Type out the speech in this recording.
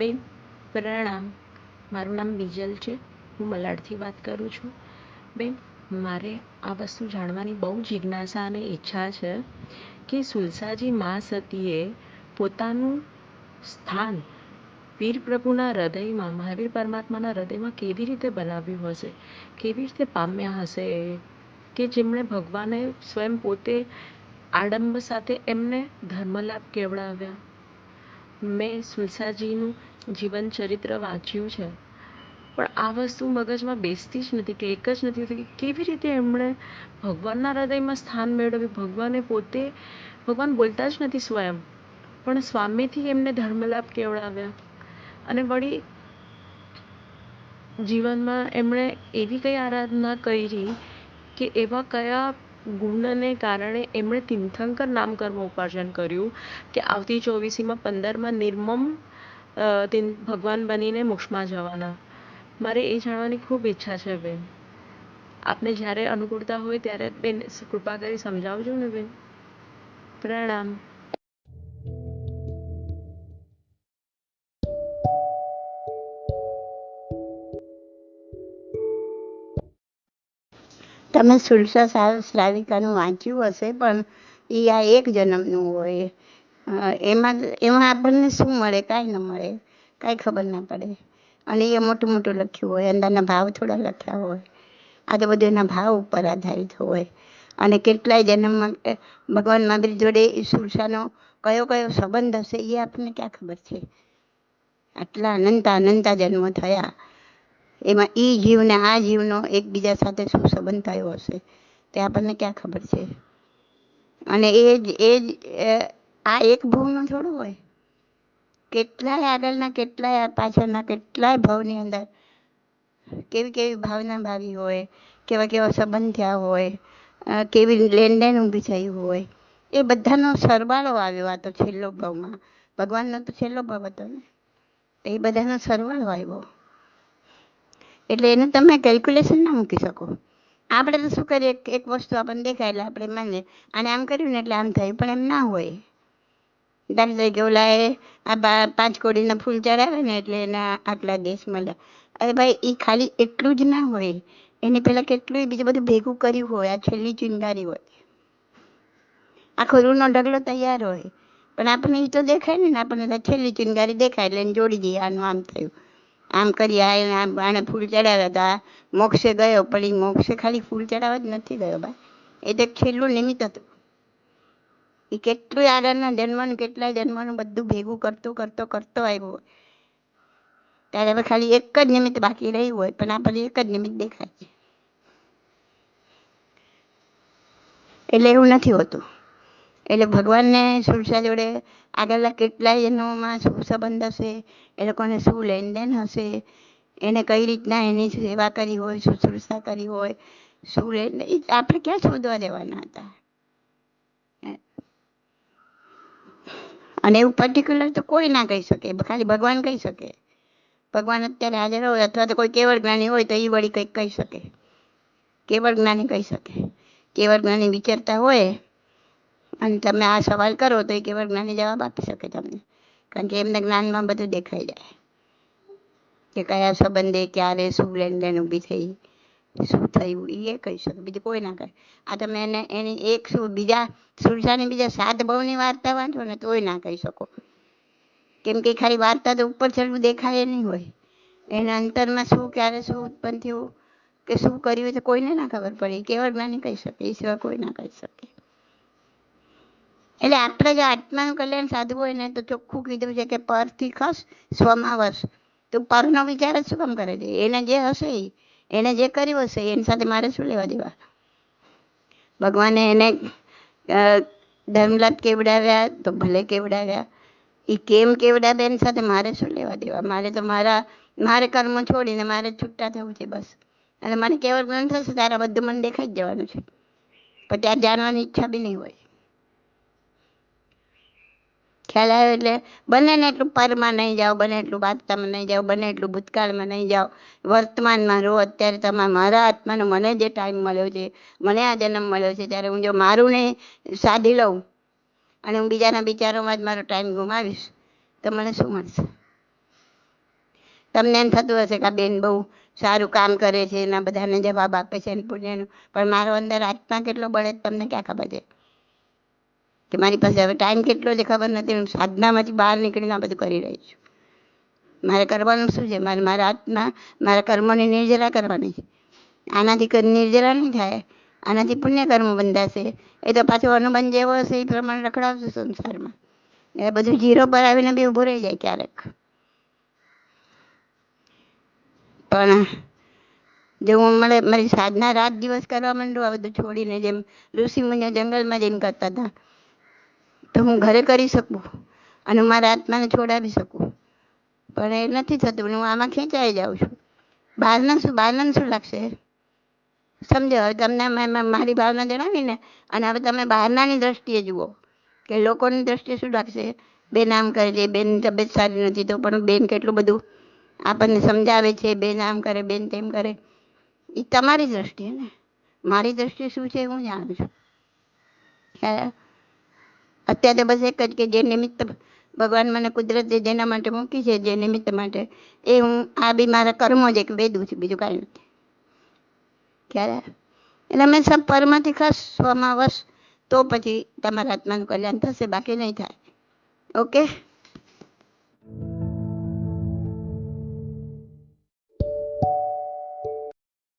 બેન, પ્રણામ. મારું નામ બીજલ છે. હું મલાડથી વાત કરું છું. બેન, મારે આ વસ્તુ જાણવાની બહુ જિજ્ઞાસા અને ઈચ્છા છે કે સુલસાજી મા સતીએ પોતાનું સ્થાન વીર પ્રભુના હૃદયમાં, મહાવીર પરમાત્માના હૃદયમાં કેવી રીતે બનાવ્યું હશે? કેવી રીતે પામ્યા હશે કે જેમણે ભગવાને સ્વયં પોતે આડંબ સાથે એમને ધર્મલાભ કેવડાવ્યા મેં સુલસાજીનું જીવન વાંચ્યું છે. પણ આ વસ્તુ મગજમાં બેસતી જ નથી ક્લિક જ નથી થતી કેવી રીતે એમણે ભગવાનના હૃદયમાં સ્થાન મેળવ્યું? ભગવાને પોતે, ભગવાન બોલતા જ નથી સ્વયં, પણ સ્વામીથી એમને ધર્મલાભ કેવડાવ્યા અને વળી જીવનમાં એમણે એવી કઈ આરાધના કરી કે એવા કયા ગુણને કારણે એમણે તીર્થંકર નામ કર્મ ઉપાર્જન કર્યું કે આવતી ચોવીસીમાં પંદરમાં નિર્મમ ભગવાન બનીને મોક્ષમાં જવાના. મારે એ જાણવાની ખૂબ ઈચ્છા છે, બેન. આપને જ્યારે અનુકૂળતા હોય ત્યારે બેન કૃપા કરી સમજાવજો ને, બેન. પ્રણામ. તમે સુલસા શ્રાવિકાનું વાંચ્યું હશે, પણ એ આ એક જન્મનું હોય. એમાં એમાં આપણને શું મળે, કાંઈ ન મળે, કાંઈ ખબર ના પડે. અને એ મોટું મોટું લખ્યું હોય, અંદરના ભાવ થોડા લખ્યા હોય આ તો બધું એના ભાવ ઉપર આધારિત હોય. અને કેટલાય જન્મમાં ભગવાન મહાવીર જોડે સુરસાનો કયો કયો સંબંધ હશે એ આપણને ક્યાં ખબર છે? આટલા અનંતા અનંતા જન્મ થયા. એમાં એ જીવને આ જીવનો એકબીજા સાથે શું સંબંધ થયો હશે તે આપણને ક્યાં ખબર છે? અને એ જ એ જ આ એક ભવનો થોડું હોય. કેટલાય આગળના, કેટલાય પાછળના, કેટલાય ભાવની અંદર કેવી કેવી ભાવના ભાવી હોય, કેવા કેવા સંબંધ થયા હોય કેવી લેનદેન ઊભી થઈ હોય, એ બધાનો સરવાળો આવ્યો આ તો છેલ્લો ભાવમાં. ભગવાનનો તો છેલ્લો ભાવ હતો ને. એ બધાનો સરવાળો આવ્યો. એટલે એને તમે કેલ્ક્યુલેશન ના મૂકી શકો. આપણે તો શું કરીએ? એક વસ્તુ આપણને દેખાય એટલે આપણે માનીએ. અને આમ કર્યું ને એટલે આમ થયું. પણ એમ ના હોય. તરીકે ઓલા આ પાંચ કોડીના ફૂલ ચડાવે ને એટલે એના આટલા દેશ મળ્યા અરે ભાઈ એ ખાલી એટલું જ ના હોય. એને પહેલાં કેટલું બીજું બધું ભેગું કર્યું હોય, આ છેલ્લી ચિંગારી હોય. આખો રૂનો ઢગલો તૈયાર હોય. પણ આપણને એ તો દેખાય ને આપણને છેલ્લી ચિંગારી દેખાય એટલે એને જોડી દઈએ, આનું આમ થયું. આમ કરી આ આને ફૂલ ચડાવ્યા હતા મોક્ષે ગયો, પણ એ મોક્ષે ખાલી ફૂલ ચડાવવા જ નથી ગયો ભાઈ એ તો છેલ્લું નિમિત્ત હતું. એ કેટલું આગળના જન્મનું, કેટલાય જન્મનું બધું ભેગું કરતો કરતો કરતો આવ્યો હોય. ત્યારે હવે ખાલી એક જ નિમિત્ત બાકી રહ્યું હોય, પણ આપણને એક જ નિમિત્ત દેખાય છે. એટલે એવું નથી હોતું. એટલે ભગવાનને સુરસા જોડે આગળના કેટલાય જન્મોમાં શું સંબંધ હશે, એ લોકોને શું લેનદેન હશે, એને કઈ રીતના એની સેવા કરી હોય શુશ્રુષા કરી હોય, શું આપણે ક્યાં શોધવા દેવાના હતા? અને એવું પર્ટિક્યુલર તો કોઈ ના કહી શકે, ખાલી ભગવાન કહી શકે. ભગવાન અત્યારે હાજર હોય અથવા તો કોઈ કેવળ જ્ઞાની હોય તો એ વળી કંઈક કહી શકે. કેવળ જ્ઞાની કહી શકે. કેવળ જ્ઞાની વિચારતા હોય અને તમે આ સવાલ કરો તો એ કેવળ જ્ઞાની જવાબ આપી શકે તમને. કારણ કે એમને જ્ઞાનમાં બધું દેખાઈ જાય. કે કયા સંબંધે ક્યારે શું લેનદેન ઊભી થઈ. શું થયું? એ કહી શકે. બીજું કોઈ ના કહે. આ તમે એને, એની એક શું, બીજા સુરસાની બીજા સાત ભાવની વાર્તા વાંચો ને તોય ના કહી શકો. કેમ કે ખાલી વાર્તા તો ઉપર ચડવું દેખાય નહીં હોય. એના અંતરમાં શું, ક્યારે શું ઉત્પન્ન થયું, કે શું કર્યું તો કોઈને ના ખબર પડે. કેવળ જ્ઞાની કહી શકે. એ સિવાય કોઈ ના કહી શકે. એટલે આપણે જો આત્માનું કલ્યાણ સાધવું હોય ને, તો ચોખ્ખું કીધું છે કે પરથી ખસ, સ્વમાં વસ. તું પરનો વિચાર જ શું કામ કરે છે? એને જે હશે એને જે કર્યું હશે, એની સાથે મારે શું લેવા દેવા? ભગવાને એને ધર્મલાભ કેવડાવ્યા, તો ભલે કેવડાવ્યા. એ કેમ કેવડાવે, એની સાથે મારે શું લેવા દેવા? મારે તો મારા, મારે કર્મ છોડીને મારે છૂટા થવું છે બસ. અને મને કેવળ જ્ઞાન થશે તારા બધું મને દેખાઈ જવાનું છે. પણ ત્યાં જાણવાની ઈચ્છા બી નહીં હોય. ખ્યાલ આવ્યો એટલે બને ને એટલું પરમાં નહીં જાઓ, બને એટલું વાર્તામાં નહીં જાઓ, બને એટલું ભૂતકાળમાં નહીં જાઓ. વર્તમાનમાં રહો, અત્યારે તમારા, મારા આત્માનો મને જે ટાઈમ મળ્યો છે, મને આ જન્મ મળ્યો છે, ત્યારે હું જો મારું ને સાધી લઉં અને હું બીજાના વિચારોમાં જ મારો ટાઈમ ગુમાવીશ, તો મને શું મળશે? તમને એમ થતું હશે કે આ બેન બહુ સારું કામ કરે છે, એના બધાને જવાબ આપે છે પુણ્યનું. પણ મારો અંદર આત્મા કેટલો બળે, તમને ક્યાં ખબર છે? કે મારી પાસે હવે ટાઈમ કેટલો છે ખબર નથી, હું સાધનામાંથી બહાર નીકળીને આ બધું કરી રહી છું. મારે કરવાનું શું છે? મારે મારા હાથમાં મારા કર્મોની નિર્જરા કરવાની છે. આનાથી નિર્જરા નહીં થાય, આનાથી પુણ્ય કર્મ બંધાશે. એ તો પાછો અનુબંધ જેવો હશે, એ પ્રમાણે રખડાવશે સંસારમાં. એ બધું જીરો પર આવીને બી ઊભું રહી જાય ક્યારેક. પણ જો હું મળે મારી સાધના રાત દિવસ કરવા માંડું, આ બધું છોડીને જેમ ઋષિ મુનિઓ જંગલમાં જઈને કરતા હતા તો હું ઘરે કરી શકું? અને મારા આત્માને છોડાવી શકું? પણ એ નથી થતું હું આમાં ખેંચાઈ જાઉં છું. બહારના શું બહારના શું લાગશે? સમજો, હવે તમને મારી ભાવના જણાવી ને, અને હવે તમે બહારનાની દ્રષ્ટિએ જુઓ કે લોકોની દ્રષ્ટિએ શું લાગશે? બેન આમ કરે છે બેનની તબિયત સારી નથી, તો પણ બેન કેટલું બધું આપણને સમજાવે છે, બેન આમ કરે, બેન તેમ કરે. એ તમારી દ્રષ્ટિએ ને. મારી દ્રષ્ટિએ શું છે હું જાણું છું. અત્યારે બસ એક જ કે જે નિમિત્ત ભગવાન મને કુદરતે જેના માટે મૂકી છે, જે નિમિત્ત માટે, એ હું આ બી મારા કર્મો જ એક વેદું છું, બીજું કાંઈ નથી. ક્યારે? એટલે સબ પરમાંથી ખસ સ્વમાં વશ, તો પછી તમારા આત્માનું કલ્યાણ થશે, બાકી નહીં થાય. ઓકે?